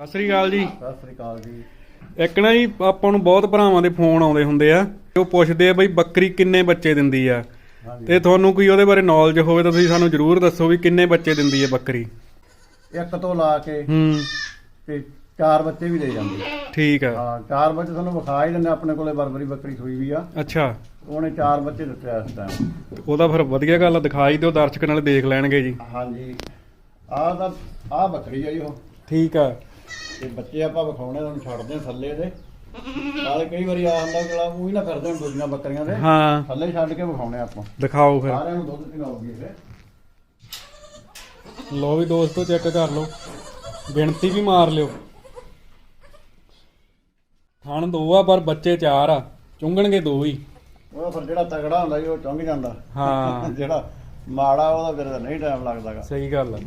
ਸਤਿ ਸ੍ਰੀ ਅਕਾਲ ਜੀ। ਸਤਿ ਸ੍ਰੀ ਅਕਾਲ ਜੀ। ਇੱਕ ਨਾ ਜੀ ਆਪਾਂ ਨੂੰ ਬਹੁਤ ਭਰਾਵਾਂ ਦੇ ਫੋਨ ਆਉਂਦੇ ਹੁੰਦੇ ਆ। ਉਹ ਪੁੱਛਦੇ ਆ ਬਈ ਬੱਕਰੀ ਕਿੰਨੇ ਬੱਚੇ ਦਿੰਦੀ ਆ? ਤੇ ਤੁਹਾਨੂੰ ਕੋਈ ਉਹਦੇ ਬਾਰੇ ਨੌਲੇਜ ਹੋਵੇ ਤਾਂ ਤੁਸੀਂ ਸਾਨੂੰ ਜਰੂਰ ਦੱਸੋ ਵੀ ਕਿੰਨੇ ਬੱਚੇ ਦਿੰਦੀ ਹੈ ਬੱਕਰੀ। ਇੱਕ ਤੋਂ ਲਾ ਕੇ ਹੂੰ। ਤੇ ਚਾਰ ਬੱਚੇ ਵੀ ਦੇ ਜਾਂਦੇ। ਆ। ਠੀਕ ਆ। ਹਾਂ ਚਾਰ ਬੱਚੇ ਤੁਹਾਨੂੰ ਵਿਖਾ ਹੀ ਦਿੰਦੇ ਆਪਣੇ ਕੋਲੇ ਬਰਬਰੀ ਬੱਕਰੀ ਸੂਈ ਵੀ ਆ। ਅੱਛਾ। ਉਹਨੇ ਚਾਰ ਬੱਚੇ ਦਿੱਤੇ ਆ ਇਸ ਟਾਈਮ ਉਹਦਾ ਫਿਰ ਵਧੀਆ ਗੱਲ ਆ ਦਿਖਾਈ ਦਿਓ ਦਰਸ਼ਕ ਨਾਲੇ ਦੇਖ ਲੈਣਗੇ ਜੀ। ਹਾਂਜੀ। ਆਹ ਤਾਂ ਆਹ ਬੱਕਰੀ ਆ ਜੀ ਉਹ। ਠੀਕ ਆ। ਤੇ ਬੱਚੇ ਆਪਾਂ ਵਿਖਾਉਣੇ ਤੁਹਾਨੂੰ ਛੱਡਦੇ ਆ ਥੱਲੇ ਦੇ। ਨਾਲੇ ਕਈ ਵਾਰੀ ਆ ਹੁੰਦਾ ਕਿ ਉਹ ਹੀ ਨਾ ਕਰਦੇ ਹੁਣ ਦੂਜੀਆਂ ਬੱਕਰੀਆਂ ਦੇ। ਹਾਂ। ਥੱਲੇ ਛੱਡ ਕੇ ਵਿਖਾਉਣੇ ਆਪਾਂ। ਦਿਖਾਓ ਫਿਰ। ਸਾਰਿਆਂ ਨੂੰ ਦੁੱਧ ਪਿਲਾਉਗੀ ਇਹ। ਲੋ ਵੀ ਦੋਸਤੋ ਚੈੱਕ ਕਰ ਲਓ। ਗਿਣਤੀ ਵੀ ਮਾਰ ਲਿਓ। ਥਣ ਦੋ ਆ ਪਰ ਬੱਚੇ ਚਾਰ ਆ। ਚੁੰਗਣਗੇ ਦੋ ਹੀ। ਉਹ ਫਿਰ ਜਿਹੜਾ ਤਗੜਾ ਹੁੰਦਾ ਜੀ ਉਹ ਚੁੰਗ ਜਾਂਦਾ। ਹਾਂ। ਜਿਹੜਾ ਮਾੜਾ ਉਹਦਾ ਫਿਰ ਨਹੀਂ ਟਾਈਮ ਲੱਗਦਾਗਾ ਸਹੀ ਗੱਲ ਆ।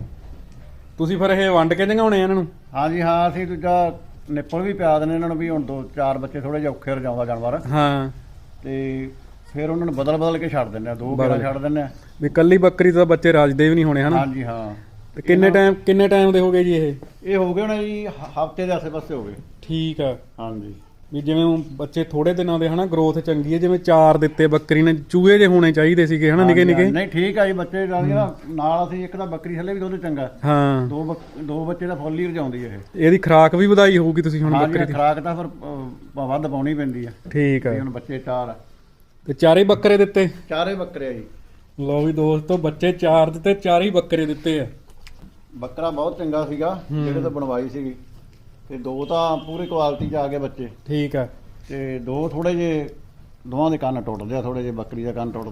ਤੁਸੀਂ ਫਿਰ ਇਹ ਵੰਡ ਕੇ ਜੰਗਾਉਣੇ ਇਹਨਾਂ ਨੂੰ? ਹਾਂਜੀ ਹਾਂ ਅਸੀਂ ਦੂਜਾ ਨਿੱਪਲ ਵੀ ਪਿਆ ਦਿੰਦੇ ਇਹਨਾਂ ਨੂੰ ਵੀ ਹੁਣ ਦੋ ਚਾਰ ਬੱਚੇ ਥੋੜੇ ਜਿਹਾ ਔਖੇ ਰਜਾਉਂਦਾ ਜਾਨਵਰ। ਹਾਂ। ਤੇ ਫਿਰ ਉਹਨਾਂ ਨੂੰ ਬਦਲ ਬਦਲ ਕੇ ਛੱਡ ਦਿੰਦੇ ਆ ਦੋ। ਗੇੜਾ ਛੱਡ ਦਿੰਦੇ ਆ। ਵੀ ਕੱਲੀ ਬੱਕਰੀ ਤੋਂ ਬੱਚੇ ਰਾਜਦੇ ਵੀ ਨਹੀਂ ਹੋਣੇ ਹਨਾ? ਹਾਂਜੀ ਹਾਂ। ਤੇ ਕਿੰਨੇ ਟਾਈਮ ਕਿੰਨੇ ਟਾਈਮ ਦੇ ਹੋਗੇ ਜੀ ਇਹ? ਇਹ ਹੋ ਗਏ ਹੁਣ ਜੀ ਹਫ਼ਤੇ ਦੇ ਆਸੇ ਪਾਸੇ ਹੋ ਗਏ। ਠੀਕ ਆ। ਹਾਂਜੀ। ਵੀ ਜਿਵੇਂ ਹੁਣ ਬੱਚੇ ਥੋੜੇ ਦਿਨਾਂ ਦੇ ਹਨਾ ਗਰੋਥ ਚੰਗੀ ਹੈ ਜਿਵੇਂ ਚਾਰ ਦਿੱਤੇ ਬੱਕਰੀ ਨੇ ਚੂਹੇ ਜੇ ਹੋਣੇ ਚਾਹੀਦੇ ਸੀਗੇ ਹਨਾ ਨਿਕੇ ਨਿਕੇ। ਨਹੀਂ ਠੀਕ ਆ ਜੀ ਬੱਚੇ ਨਾਲ ਨਾ ਨਾਲ ਅਸੀਂ ਇੱਕ ਤਾਂ ਬੱਕਰੀ ਥੱਲੇ ਵੀ ਦੁੱਧ ਚੰਗਾ। ਹਾਂ। ਦੋ ਬੱਕ- ਦੋ ਬੱਚੇ ਦਾ ਫੁੱਲ ਹੀ ਰਜਾਉਂਦੀ ਇਹ। ਇਹਦੀ ਖੁਰਾਕ ਵੀ ਵਧਾਈ ਹੋਊਗੀ ਤੁਸੀਂ ਹੁਣ ਬੱਕਰੀ ਦੀ। ਖਰਾਕ ਤਾਂ ਫਿਰ ਅਹ, ਵੱਧ ਪਾਉਣੀ ਪੈਂਦੀ ਆ। ਠੀਕ ਆ। ਤੇ ਹੁਣ ਬੱਚੇ ਚਾਰ ਆ। ਤੇ ਚਾਰੇ ਬੱਕਰੇ ਦਿੱਤੇ? ਚਾਰੇ ਬੱਕਰੇ ਆ ਜੀ। ਲੋ ਵੀ ਦੋਸਤੋ ਬੱਚੇ ਚਾਰ ਦਿੱਤੇ ਚਾਰੇ ਹੀ ਬੱਕਰੇ ਦਿੱਤੇ ਆ। ਬੱਕਰਾ ਬਹੁਤ ਚੰਗਾ ਸੀਗਾ ਜਿਹੜੇ ਤੋਂ ਬਣਵਾਈ ਸੀਗੀ। ਤੇ ਦੋ ਤਾਂ ਪੂਰੀ ਕੁਆਲਿਟੀ ਚ ਆ ਗਏ ਬੱਚੇ। ਠੀਕ ਆ ਤੇ ਦੋ ਥੋੜੇ ਜੇ ਦੋਵਾਂ ਦੇ ਕੰਨ ਟੁੱਟਦੇ ਆ ਥੋੜੇ ਜੇ ਬੱਕਰੀ ਦਾ ਕੰਨ ਟੁੱਟਦਾ